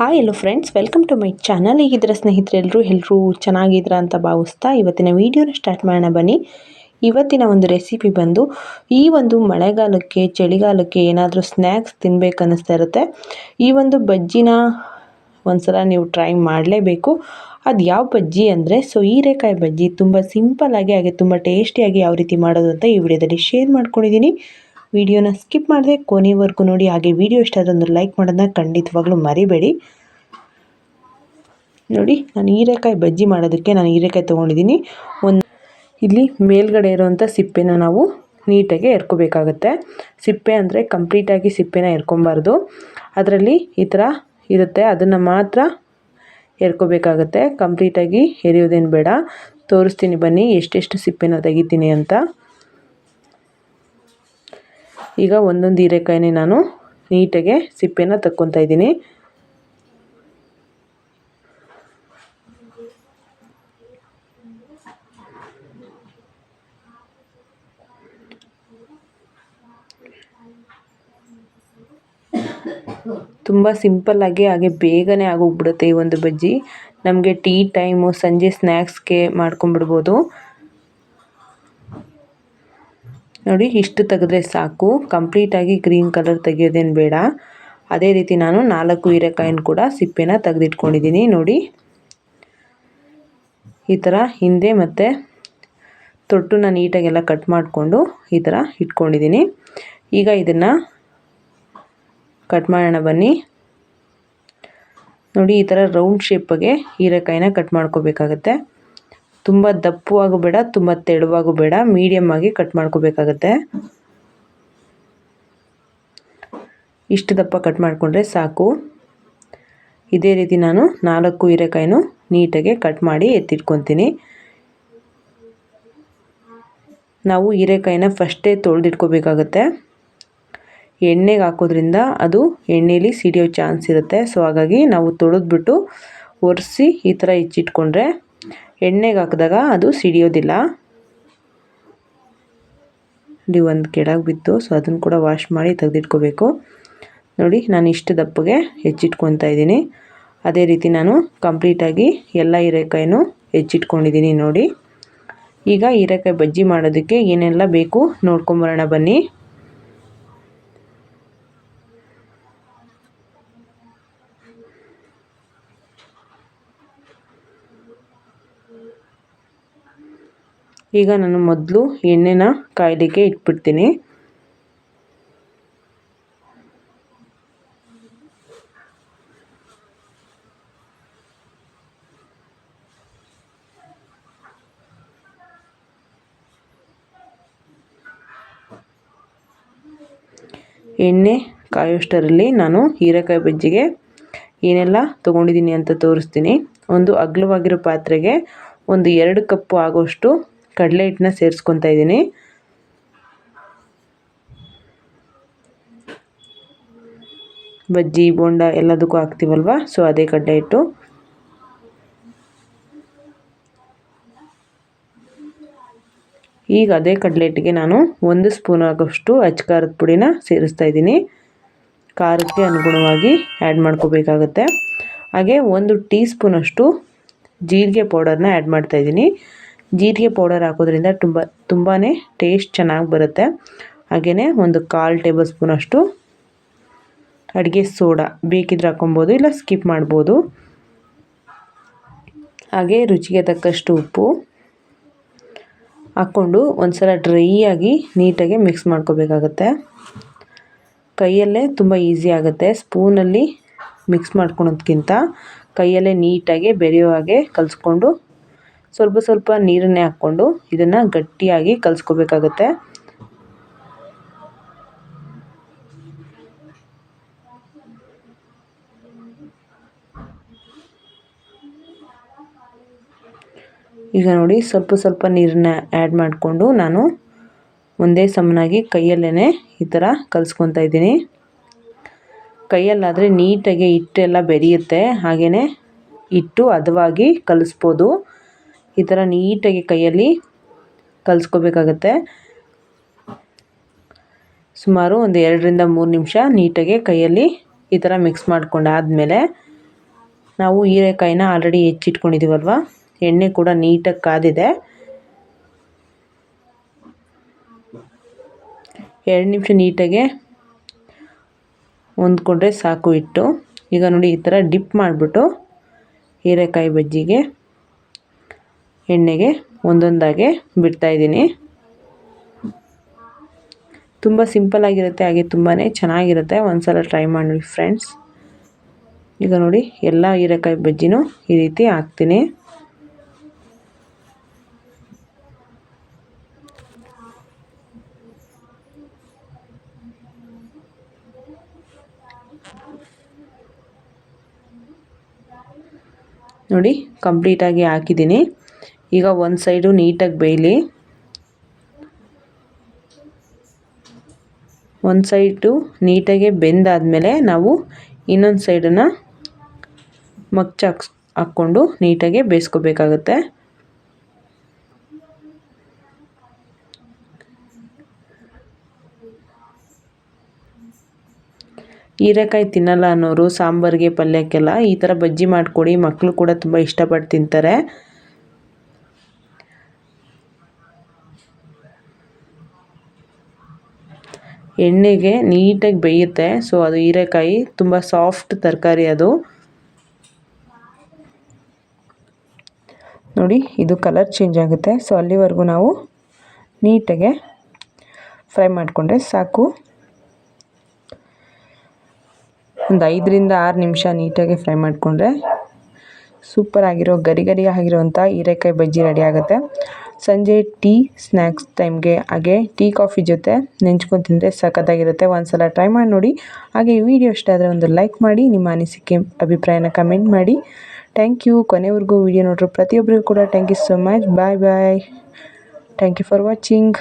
Hi hello friends welcome to my channel ಈಗಿದ್ರೆ ಸ್ನೇಹಿತರೆಲ್ಲರೂ ಎಲ್ಲರೂ ಚೆನ್ನಾಗಿದ್ರ ಅಂತ ಭಾವಿಸ್ತಾ ಇವತ್ತಿನ ವೀಡಿಯೋನ ಸ್ಟಾರ್ಟ್ ಮಾಡೋಣ ಬನ್ನಿ. ಇವತ್ತಿನ ಒಂದು ರೆಸಿಪಿ ಬಂದು, ಈ ಒಂದು ಮಳೆಗಾಲಕ್ಕೆ, ಚಳಿಗಾಲಕ್ಕೆ ಏನಾದರೂ ಸ್ನ್ಯಾಕ್ಸ್ ತಿನ್ನಬೇಕು ಅನ್ನಿಸ್ತಾ ಇರುತ್ತೆ. ಈ ಒಂದು ಬಜ್ಜಿನ ಒಂದ್ಸಲ ನೀವು ಟ್ರೈ ಮಾಡಲೇಬೇಕು. ಅದು ಯಾವ ಬಜ್ಜಿ ಅಂದರೆ, ಸೊ ಹೀರೆಕಾಯಿ ಬಜ್ಜಿ ತುಂಬ ಸಿಂಪಲ್ಲಾಗಿ ಹಾಗೆ ತುಂಬ ಟೇಸ್ಟಿಯಾಗಿ ಯಾವ ರೀತಿ ಮಾಡೋದು ಅಂತ ಈ ವಿಡಿಯೋದಲ್ಲಿ ಶೇರ್ ಮಾಡ್ಕೊಂಡಿದ್ದೀನಿ. ವಿಡಿಯೋನ ಸ್ಕಿಪ್ ಮಾಡಿದೆ ಕೊನೆವರೆಗೂ ನೋಡಿ, ಹಾಗೆ ವಿಡಿಯೋ ಇಷ್ಟ ಆದ್ರೆ ಒಂದು ಲೈಕ್ ಮಾಡೋದನ್ನ ಖಂಡಿತವಾಗ್ಲೂ ಮರಿಬೇಡಿ. ನೋಡಿ, ನಾನು ಹೀರೆಕಾಯಿ ಬಜ್ಜಿ ಮಾಡೋದಕ್ಕೆ ನಾನು ಹೀರೆಕಾಯಿ ತೊಗೊಂಡಿದ್ದೀನಿ. ಒಂದು ಇಲ್ಲಿ ಮೇಲ್ಗಡೆ ಇರೋವಂಥ ಸಿಪ್ಪೆನ ನಾವು ನೀಟಾಗಿ ಎರ್ಕೋಬೇಕಾಗತ್ತೆ. ಸಿಪ್ಪೆ ಅಂದರೆ ಕಂಪ್ಲೀಟಾಗಿ ಸಿಪ್ಪೆನ ಎರ್ಕೊಬಾರ್ದು. ಅದರಲ್ಲಿ ಈ ಥರ ಇರುತ್ತೆ. ಅದನ್ನು ಮಾತ್ರ ಎರ್ಕೋಬೇಕಾಗತ್ತೆ. ಕಂಪ್ಲೀಟಾಗಿ ಎರಿಯೋದೇನು ಬೇಡ. ತೋರಿಸ್ತೀನಿ ಬನ್ನಿ ಎಷ್ಟೆಷ್ಟು ಸಿಪ್ಪೆನ ತೆಗಿತೀನಿ ಅಂತ. ಈಗ ಒಂದೊಂದು ಹೀರೆಕಾಯಿನೇ ನಾನು ನೀಟಾಗೆ ಸಿಪ್ಪೆನ ತಕ್ಕೊತಾ ಇದ್ದೀನಿ. ತುಂಬ ಸಿಂಪಲ್ಲಾಗಿ ಹಾಗೆ ಬೇಗನೆ ಆಗೋಗ್ಬಿಡುತ್ತೆ ಈ ಒಂದು ಬಜ್ಜಿ. ನಮಗೆ ಟೀ ಟೈಮು ಸಂಜೆ ಸ್ನ್ಯಾಕ್ಸ್ಗೆ ಮಾಡ್ಕೊಂಬಿಡ್ಬೋದು ನೋಡಿ, ಇಷ್ಟು ತೆಗೆದ್ರೆ ಸಾಕು. ಕಂಪ್ಲೀಟಾಗಿ ಗ್ರೀನ್ ಕಲರ್ ತೆಗೆಯೋದೇನು ಬೇಡ. ಅದೇ ರೀತಿ ನಾನು ನಾಲ್ಕು ಹೀರೆಕಾಯಿನ ಕೂಡ ಸಿಪ್ಪೆನ ತೆಗೆದಿಟ್ಕೊಂಡಿದ್ದೀನಿ. ನೋಡಿ, ಈ ಥರ ಹಿಂದೆ ಮತ್ತು ನೀಟಾಗಿ ನೀಟಾಗೆಲ್ಲ ಕಟ್ ಮಾಡಿಕೊಂಡು ಈ ಥರ ಇಟ್ಕೊಂಡಿದ್ದೀನಿ. ಈಗ ಇದನ್ನು ಕಟ್ ಮಾಡೋಣ ಬನ್ನಿ. ನೋಡಿ, ಈ ಥರ ರೌಂಡ್ ಶೇಪ್ಗೆ ಹೀರೆಕಾಯಿನ ಕಟ್ ಮಾಡ್ಕೋಬೇಕಾಗತ್ತೆ. ತುಂಬ ದಪ್ಪವಾಗೂ ಬೇಡ, ತುಂಬ ತೆಳುವಾಗೂ ಬೇಡ ಮೀಡಿಯಮ್ ಆಗಿ ಕಟ್ ಮಾಡ್ಕೋಬೇಕಾಗತ್ತೆ. ಇಷ್ಟು ದಪ್ಪ ಕಟ್ ಮಾಡಿಕೊಂಡ್ರೆ ಸಾಕು. ಇದೇ ರೀತಿ ನಾನು ನಾಲ್ಕು ಹೀರೆಕಾಯಿನೂ ನೀಟಾಗಿ ಕಟ್ ಮಾಡಿ ಎತ್ತಿಟ್ಕೊತೀನಿ. ನಾವು ಹೀರೆಕಾಯಿನ ಫಸ್ಟೇ ತೊಳೆದಿಟ್ಕೋಬೇಕಾಗತ್ತೆ. ಎಣ್ಣೆಗೆ ಹಾಕೋದ್ರಿಂದ ಅದು ಎಣ್ಣೆಲಿ ಸಿಡಿಯೋ ಚಾನ್ಸ್ ಇರುತ್ತೆ. ಸೊ ಹಾಗಾಗಿ ನಾವು ತೊಳೆದ್ಬಿಟ್ಟು ಒರೆಸಿ ಈ ಥರ ಹೆಚ್ಚಿಟ್ಕೊಂಡ್ರೆ ಎಣ್ಣೆಗೆ ಹಾಕಿದಾಗ ಅದು ಸಿಡಿಯೋದಿಲ್ಲ. ನೋಡಿ ಒಂದು ಕೆಳಗೆ ಬಿತ್ತು ಸೊ ಅದನ್ನು ಕೂಡ ವಾಶ್ ಮಾಡಿ ತೆಗೆದಿಟ್ಕೋಬೇಕು. ನೋಡಿ, ನಾನು ಇಷ್ಟು ದಪ್ಪಗೆ ಹೆಚ್ಚಿಟ್ಕೊತಾ ಇದ್ದೀನಿ. ಅದೇ ರೀತಿ ನಾನು ಕಂಪ್ಲೀಟಾಗಿ ಎಲ್ಲ ಹೀರೆಕಾಯಿನೂ ಹೆಚ್ಚಿಟ್ಕೊಂಡಿದ್ದೀನಿ ನೋಡಿ. ಈಗ ಹೀರೆಕಾಯಿ ಬಜ್ಜಿ ಮಾಡೋದಕ್ಕೆ ಏನೆಲ್ಲ ಬೇಕು ನೋಡ್ಕೊಂಬರೋಣ ಬನ್ನಿ. ಈಗ ನಾನು ಮೊದಲು ಎಣ್ಣೆನ ಕಾಯಲಿಕ್ಕೆ ಇಟ್ಬಿಡ್ತೀನಿ. ಎಣ್ಣೆ ಕಾಯೋಷ್ಟರಲ್ಲಿ ನಾನು ಹೀರೆಕಾಯಿ ಬಜ್ಜಿಗೆ ಏನೆಲ್ಲ ತೊಗೊಂಡಿದ್ದೀನಿ ಅಂತ ತೋರಿಸ್ತೀನಿ. ಒಂದು ಅಗಲವಾಗಿರೋ ಪಾತ್ರೆಗೆ ಒಂದು ಎರಡು ಕಪ್ಪು ಆಗೋಷ್ಟು ಕಡಲೆ ಹಿಟ್ಟನ್ನ ಸೇರಿಸ್ಕೊತಾ ಇದ್ದೀನಿ. ಬಜ್ಜಿ, ಬೋಂಡ ಎಲ್ಲದಕ್ಕೂ ಹಾಕ್ತೀವಲ್ವ? ಸೊ ಅದೇ ಕಡಲೆ ಹಿಟ್ಟು. ಈಗ ಅದೇ ಕಡಲೆ ಹಿಟ್ಟಿಗೆ ನಾನು ಒಂದು ಸ್ಪೂನ್ ಆಗೋಷ್ಟು ಅಚ್ಕಾರದ ಪುಡಿನ ಸೇರಿಸ್ತಾ ಇದ್ದೀನಿ. ಖಾರಕ್ಕೆ ಅನುಗುಣವಾಗಿ ಆ್ಯಡ್ ಮಾಡ್ಕೋಬೇಕಾಗತ್ತೆ. ಹಾಗೆ ಒಂದು ಟೀ ಸ್ಪೂನಷ್ಟು ಜೀರಿಗೆ ಪೌಡರ್ನ ಆ್ಯಡ್ ಮಾಡ್ತಾಯಿದ್ದೀನಿ ಜೀರಿಗೆ ಪೌಡರ್ ಹಾಕೋದ್ರಿಂದ ತುಂಬ ತುಂಬಾ ಟೇಸ್ಟ್ ಚೆನ್ನಾಗಿ ಬರುತ್ತೆ. ಹಾಗೆಯೇ ಒಂದು ಕಾಲು ಟೇಬಲ್ ಸ್ಪೂನಷ್ಟು ಅಡುಗೆ ಸೋಡಾ ಬೇಕಿದ್ರೆ ಹಾಕೊಬೋದು ಇಲ್ಲ ಸ್ಕಿಪ್ ಮಾಡ್ಬೋದು. ಹಾಗೆ ರುಚಿಗೆ ತಕ್ಕಷ್ಟು ಉಪ್ಪು ಹಾಕ್ಕೊಂಡು ಒಂದು ಸಲ ಡ್ರೈಯಾಗಿ ನೀಟಾಗಿ ಮಿಕ್ಸ್ ಮಾಡ್ಕೋಬೇಕಾಗತ್ತೆ. ಕೈಯಲ್ಲೇ ತುಂಬ ಈಸಿ ಆಗುತ್ತೆ ಸ್ಪೂನಲ್ಲಿ ಮಿಕ್ಸ್ ಮಾಡ್ಕೊಳೋದ್ಕಿಂತ. ಕೈಯಲ್ಲೇ ನೀಟಾಗಿ ಬೆರೆಯೋ ಹಾಗೆ ಕಲಿಸ್ಕೊಂಡು ಸ್ವಲ್ಪ ಸ್ವಲ್ಪ ನೀರನ್ನೇ ಹಾಕ್ಕೊಂಡು ಇದನ್ನು ಗಟ್ಟಿಯಾಗಿ ಕಲಸ್ಕೋಬೇಕಾಗತ್ತೆ. ಈಗ ನೋಡಿ ಸ್ವಲ್ಪ ಸ್ವಲ್ಪ ನೀರನ್ನ ಆ್ಯಡ್ ಮಾಡಿಕೊಂಡು ನಾನು ಒಂದೇ ಸಮನಾಗಿ ಕೈಯಲ್ಲೇ ಈ ಥರ ಕಲಿಸ್ಕೊತಾ ಇದ್ದೀನಿ. ಕೈಯಲ್ಲಾದರೆ ನೀಟಾಗಿ ಹಿಟ್ಟೆಲ್ಲ ಬೆರೆಯುತ್ತೆ ಹಾಗೆಯೇ ಹಿಟ್ಟು ಹದವಾಗಿ ಕಲಿಸ್ಬೋದು. ಈ ಥರ ನೀಟಾಗಿ ಕೈಯಲ್ಲಿ ಕಲಿಸ್ಕೋಬೇಕಾಗತ್ತೆ. ಸುಮಾರು ಒಂದು ಎರಡರಿಂದ ಮೂರು ನಿಮಿಷ ನೀಟಾಗಿ ಕೈಯಲ್ಲಿ ಈ ಥರ ಮಿಕ್ಸ್ ಮಾಡ್ಕೊಂಡಾದಮೇಲೆ ನಾವು ಹೀರೆಕಾಯಿನ ಆಲ್ರೆಡಿ ಹೆಚ್ಚಿಟ್ಕೊಂಡಿದ್ದೀವಲ್ವ? ಎಣ್ಣೆ ಕೂಡ ನೀಟಾಗಿ ಕಾದಿದೆ. ಎರಡು ನಿಮಿಷ ನೀಟಾಗೆ ಹೊಂದ್ಕೊಂಡ್ರೆ ಸಾಕು ಇಟ್ಟು ಈಗ ನೋಡಿ ಈ ಥರ ಡಿಪ್ ಮಾಡಿಬಿಟ್ಟು ಹೀರೆಕಾಯಿ ಬಜ್ಜಿಗೆ ಎಣ್ಣೆಗೆ ಒಂದೊಂದಾಗೆ ಬಿಡ್ತಾಯಿದ್ದೀನಿ ತುಂಬ ಸಿಂಪಲ್ ಆಗಿರುತ್ತೆ, ಹಾಗೆ ತುಂಬಾ ಚೆನ್ನಾಗಿರುತ್ತೆ. ಒಂದು ಸಲ ಟ್ರೈ ಮಾಡಿ ಫ್ರೆಂಡ್ಸ್. ಈಗ ನೋಡಿ, ಎಲ್ಲ ಹೀರೆಕಾಯಿ ಬಜ್ಜಿನೂ ಈ ರೀತಿ ಹಾಕ್ತೀನಿ. ನೋಡಿ ಕಂಪ್ಲೀಟಾಗಿ ಹಾಕಿದ್ದೀನಿ. ಈಗ ಒಂದು ಸೈಡು ನೀಟಾಗಿ ಬೇಯಲಿ. ಒಂದು ಸೈಡು ನೀಟಾಗೆ ಬೆಂದಾದಮೇಲೆ ನಾವು ಇನ್ನೊಂದು ಸೈಡನ್ನು ಮಗ್ಚ ಹಾಕ್ಸ್, ಹಾಕ್ಕೊಂಡು ನೀಟಾಗೆ ಬೇಯಿಸ್ಕೋಬೇಕಾಗತ್ತೆ. ಹೀರೆಕಾಯಿ ತಿನ್ನಲ್ಲ ಅನ್ನೋರು ಸಾಂಬಾರಿಗೆ ಪಲ್ಯಕ್ಕೆಲ್ಲ ಈ ಥರ ಬಜ್ಜಿ ಮಾಡಿಕೊಡಿ ಮಕ್ಕಳು ಕೂಡ ತುಂಬ ಇಷ್ಟಪಟ್ಟು ತಿಂತಾರೆ. ಎಣ್ಣೆಗೆ ನೀಟಾಗಿ ಬೇಯುತ್ತೆ. ಸೊ ಅದು ಹೀರೆಕಾಯಿ, ತುಂಬ ಸಾಫ್ಟ್ ತರಕಾರಿ ಅದು. ನೋಡಿ, ಇದು ಕಲರ್ ಚೇಂಜ್ ಆಗುತ್ತೆ. ಸೊ ಅಲ್ಲಿವರೆಗೂ ನಾವು ನೀಟಾಗೆ ಫ್ರೈ ಮಾಡಿಕೊಂಡ್ರೆ ಸಾಕು. ಒಂದು ಐದರಿಂದ ಆರು ನಿಮಿಷ ನೀಟಾಗಿ ಫ್ರೈ ಮಾಡಿಕೊಂಡ್ರೆ ಸೂಪರ್ ಆಗಿರೋ, ಗರಿ ಗರಿ ಆಗಿರೋವಂಥ ಹೀರೆಕಾಯಿ ಬಜ್ಜಿ ರೆಡಿ ಆಗುತ್ತೆ. ಸಂಜೆ ಟೀ ಸ್ನ್ಯಾಕ್ಸ್ ಟೈಮ್ಗೆ ಹಾಗೆ ಟೀ ಕಾಫಿ ಜೊತೆ ನೆಂಚ್ಕೊಂಡು ತಿಂದರೆ ಸಖತ್ತಾಗಿರುತ್ತೆ. ಒಂದ್ಸಲ ಟ್ರೈ ಮಾಡಿ ನೋಡಿ. ಹಾಗೆ ಈ ವಿಡಿಯೋ ಇಷ್ಟ ಆದರೆ ಒಂದು ಲೈಕ್ ಮಾಡಿ, ನಿಮ್ಮ ಅನಿಸಿಕೆ, ಅಭಿಪ್ರಾಯನ ಕಮೆಂಟ್ ಮಾಡಿ. ಥ್ಯಾಂಕ್ ಯು ಕೊನೆವರೆಗೂ ವಿಡಿಯೋ ನೋಡ್ರು ಪ್ರತಿಯೊಬ್ಬರಿಗೂ ಕೂಡ thank you so much bye bye thank you for watching